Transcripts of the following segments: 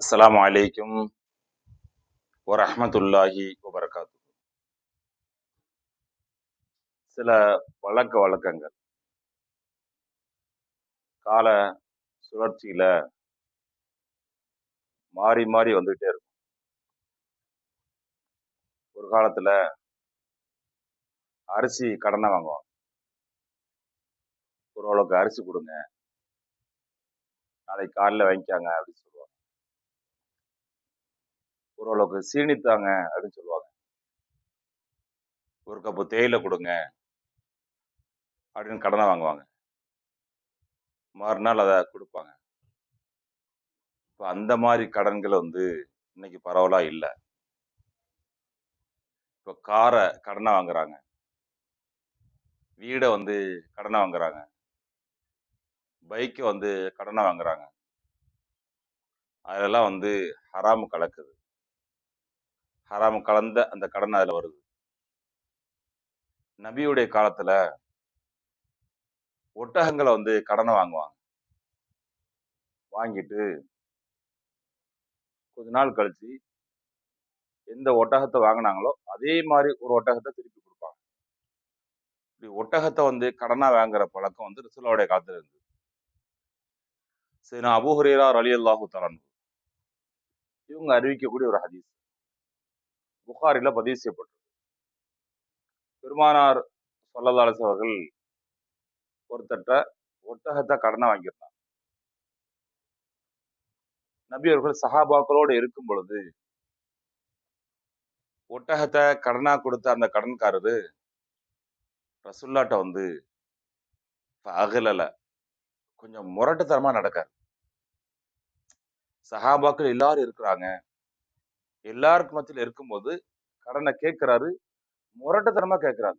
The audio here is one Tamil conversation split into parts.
அஸ்லாம் வலைக்கும் வரஹ்மத்துல்லாஹி வபரகாத்து சில வழக்க வழக்கங்கள். கால சுழற்சியில மாறி மாறி வந்துகிட்டே இருக்கும். ஒரு காலத்துல அரிசி கடனை வாங்குவாங்க. ஒரு அளவுக்கு அரிசி கொடுங்க. நாளைக்கு காலைல வாங்கிக்காங்க அப்படின்னு சொல்லுவாங்க. ஒரு அளவுக்கு அப்படின்னு சொல்லுவாங்க. ஒரு கப்பு தேயிலை கொடுங்க அப்படின்னு கடனை வாங்குவாங்க. மறுநாள் அதை கொடுப்பாங்க. இப்போ அந்த மாதிரி கடன்கள் வந்து இன்னைக்கு பரவலாக இல்லை. இப்போ காரை கடனை வாங்குறாங்க. வீடை வந்து கடனை வாங்குறாங்க. பைக்கை வந்து கடனை வாங்குறாங்க. அதெல்லாம் வந்து ஹராமு கலக்குது. ஹராம் கலந்த அந்த கடன் அதில் வருது. நபியுடைய காலத்துல ஒட்டகங்களை வந்து கடனை வாங்குவாங்க. வாங்கிட்டு கொஞ்ச நாள் கழிச்சு எந்த ஒட்டகத்தை வாங்கினாங்களோ அதே மாதிரி ஒரு ஒட்டகத்தை திருப்பி கொடுப்பாங்க. இப்படி ஒட்டகத்தை வந்து கடனா வாங்குற பழக்கம் வந்து ரிசுலாவுடைய காலத்தில் இருந்தது. சரி நான் அபுஹுரேரா அலி அல்லாஹு தலான் இவங்க அறிவிக்கக்கூடிய ஒரு ஹதீஸ். புகாரில பதிவு செய்யப்பட்டது. பெருமானார் சொல்லதாலஸ் அவர்கள் ஒருத்தட்ட ஒட்டகத்தை கடனை வாங்கியிருந்தாங்க. நபி அவர்கள் சஹாபாக்களோடு இருக்கும் பொழுது ஒட்டகத்தை கடனா கொடுத்த அந்த கடன்காரரு ரசுல்லாட்ட வந்து அகலல கொஞ்சம் முரட்டுத்தனமா நடக்காரு. சஹாபாக்கள் எல்லாரும் இருக்கிறாங்க. எல்லாருக்கும் மத்தியில இருக்கும்போது கடனை கேட்கிறாரு முரட்டுத்தனமா கேட்கிறாரு.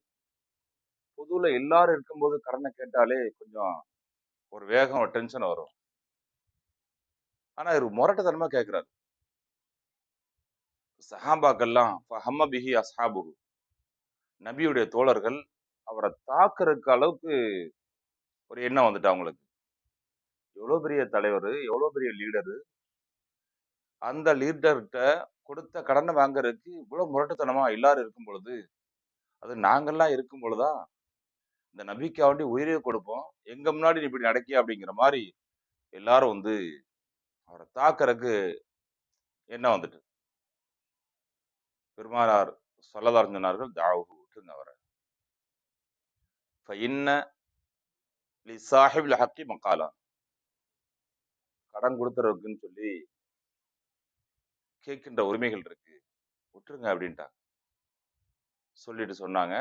பொதுவில் எல்லாரும் இருக்கும்போது கடனை கேட்டாலே கொஞ்சம் ஒரு வேகம் ஒரு டென்ஷன் வரும். ஆனா இவர் முரட்டுத்தனமா கேட்கிறாரு. சஹாபாக்கெல்லாம் ஹம்ம பிஹி நபியுடைய தோழர்கள் அவரை தாக்குறதுக்கு அளவுக்கு ஒரு எண்ணம் வந்துட்டு அவங்களுக்கு. எவ்வளோ பெரிய தலைவர் எவ்வளோ பெரிய லீடரு அந்த லீடர்கிட்ட கொடுத்த கடனை வாங்குறதுக்கு இவ்வளவு முரட்டுத்தனமா எல்லாரும் இருக்கும் பொழுது அது நாங்கள்லாம் இருக்கும் பொழுதா இந்த நபிக்கா வேண்டி உயிரே கொடுப்போம். எங்க முன்னாடி நீ இப்படி நடக்கிய அப்படிங்கிற மாதிரி எல்லாரும் வந்து அவரை தாக்குறதுக்கு என்ன வந்துட்டு? பெருமானார் சொல்லதார் சொன்னார்கள் தாவுகு விட்டுங்க அவரை இன்ன லி சாஹிப் ஹக்கி மக்காலா கடன் கொடுத்துருக்குன்னு சொல்லி கேட்கின்ற உரிமைகள் இருக்கு. விட்டுருங்க அப்படின்ட்டாங்க. சொல்லிட்டு சொன்னாங்க.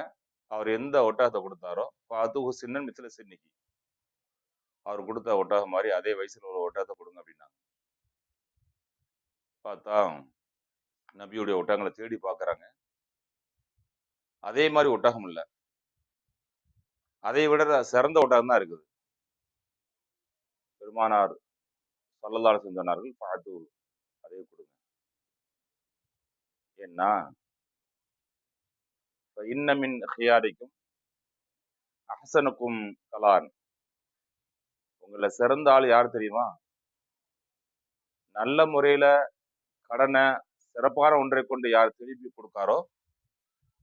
அவர் எந்த ஒட்டகத்தை கொடுத்தாரோ அது சின்னன் மிச்சில சின்னிக்கு அவர் கொடுத்த ஒட்டகம் மாதிரி அதே வயசுல ஒரு ஒட்டகத்தை கொடுங்க அப்படின்னாங்க. பார்த்தா நபியுடைய ஒட்டகங்களை தேடி பார்க்குறாங்க. அதே மாதிரி ஒட்டகம் இல்லை. அதை விட சிறந்த ஒட்டகம் தான் இருக்குது. பெருமானார் சொல்லலால சொன்னார்கள் பார்த்து அதே கொடுங்க ஏன்னா இன்னமின் ஹியாரிக்கும் அஹசனுக்கும் கலான் உங்களை சிறந்த ஆள் யார் தெரியுமா? நல்ல முறையில் கடனை சிறப்பான ஒன்றை கொண்டு யார் திருப்பி கொடுக்காரோ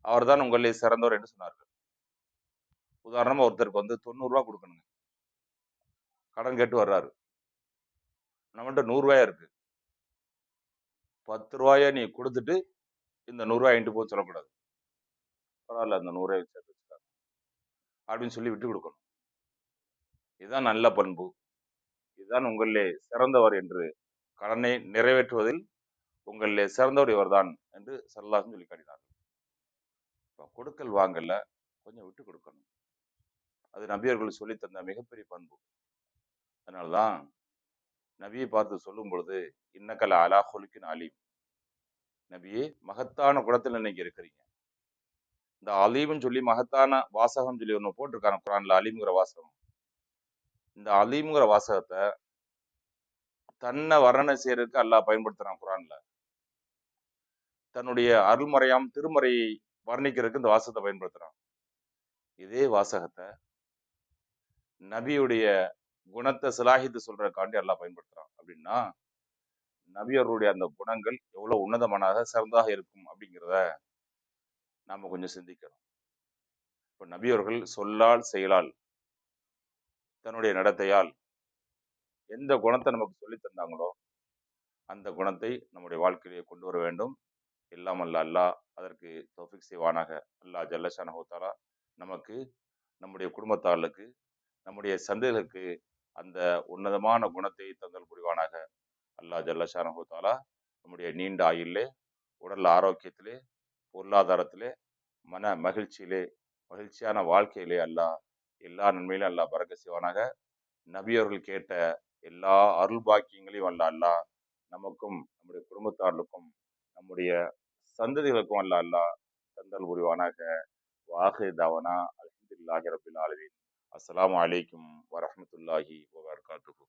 அவர் தான் உங்களை சிறந்தவர் என்று சொன்னார்கள். உதாரணமாக ஒருத்தருக்கு வந்து தொண்ணூறுரூவா கொடுக்கணுங்க. கடன் கேட்டு வர்றாரு. நம்மள்ட்ட நூறுரூவாயா இருக்கு. பத்து ரூபாய நீ கொடுத்துட்டு இந்த நூறு ரூபாய் போக சொல்லப்படாது சொல்லக்கூடாது. பரவாயில்ல அந்த நூறு ரூபாய் சேர்த்து வச்சுக்காங்க. அப்படின்னு சொல்லி விட்டு கொடுக்கணும். இதுதான் நல்ல பண்பு. இதுதான் உங்களிலே சிறந்தவர் என்று கடனை நிறைவேற்றுவதில் உங்களிலே சிறந்தவர் இவர்தான் என்று சரலாசன் சொல்லி காட்டினார்கள். இப்போ கொடுக்கல் வாங்கல கொஞ்சம் விட்டு கொடுக்கணும். அது நபியர்கள் சொல்லி தந்த மிகப்பெரிய பண்பு. அதனால்தான் நபியை பார்த்து சொல்லும் பொழுது இன்னக்கல அலா ஹொலுக்கின் அலீம். நபியே மகத்தான குணத்தில் இன்னைக்கு இருக்கிறீங்க. இந்த அலீம்னு சொல்லி மகத்தான வாசகம் சொல்லி ஒன்று போட்டிருக்காங்க குரான்ல அலீம்ங்கிற வாசகம். இந்த அலீம்ங்கிற வாசகத்தை தன்னை வர்ணனை செய்யறதுக்கு அல்லாஹ் பயன்படுத்துறான் குரான்ல. தன்னுடைய அருள்மறையாம் திருமறையை வர்ணிக்கிறதுக்கு இந்த வாசகத்தை பயன்படுத்துறான். இதே வாசகத்தை நபியுடைய குணத்தை சிலாகித்து சொல்றதுக்காண்டி எல்லாம் பயன்படுத்துறான். அப்படின்னா நபியருடைய அந்த குணங்கள் எவ்வளோ உன்னதமானதாக சிறந்தாக இருக்கும் அப்படிங்கிறத நாம் கொஞ்சம் சிந்திக்கணும். இப்போ நபியவர்கள் சொல்லால் செயலால் தன்னுடைய நடத்தையால் எந்த குணத்தை நமக்கு சொல்லி தந்தாங்களோ அந்த குணத்தை நம்முடைய வாழ்க்கையிலே கொண்டு வர வேண்டும். எல்லாம் அல்ல அல்லாஹ் அதற்கு தோஃபிக் செய்வானாக. அல்லாஹ் ஜல்லஷானஹூத்தாலா நமக்கு நம்முடைய குடும்பத்தார்களுக்கு நம்முடைய சந்தைகளுக்கு அந்த உன்னதமான குணத்தை தந்தல் புரிவானாக. அல்லாஹ் ஜல்லஷானஹூத்தாலா நம்முடைய நீண்ட ஆயுளிலே உடல் ஆரோக்கியத்திலே பொருளாதாரத்திலே மன மகிழ்ச்சியிலே மகிழ்ச்சியான வாழ்க்கையிலே அல்லா எல்லா நன்மையிலும் அல்லாஹ் பறக்க செய்வானாக. நபியவர்கள் கேட்ட எல்லா அருள் பாக்கியங்களையும் அல்ல அல்லாஹ் நமக்கும் நம்முடைய குடும்பத்தார்களுக்கும் நம்முடைய சந்ததிகளுக்கும் அல்ல அல்லாஹ் தந்தல் புரிவானாக. வாஹி அலமதுல்லாஹி அல்ஹம்துலில்லாஹி ரபில் ஆலமீன். அஸ்ஸலாமு அலைக்கும் வரஹ்மத்துல்லாஹி வபரகாத்துஹு.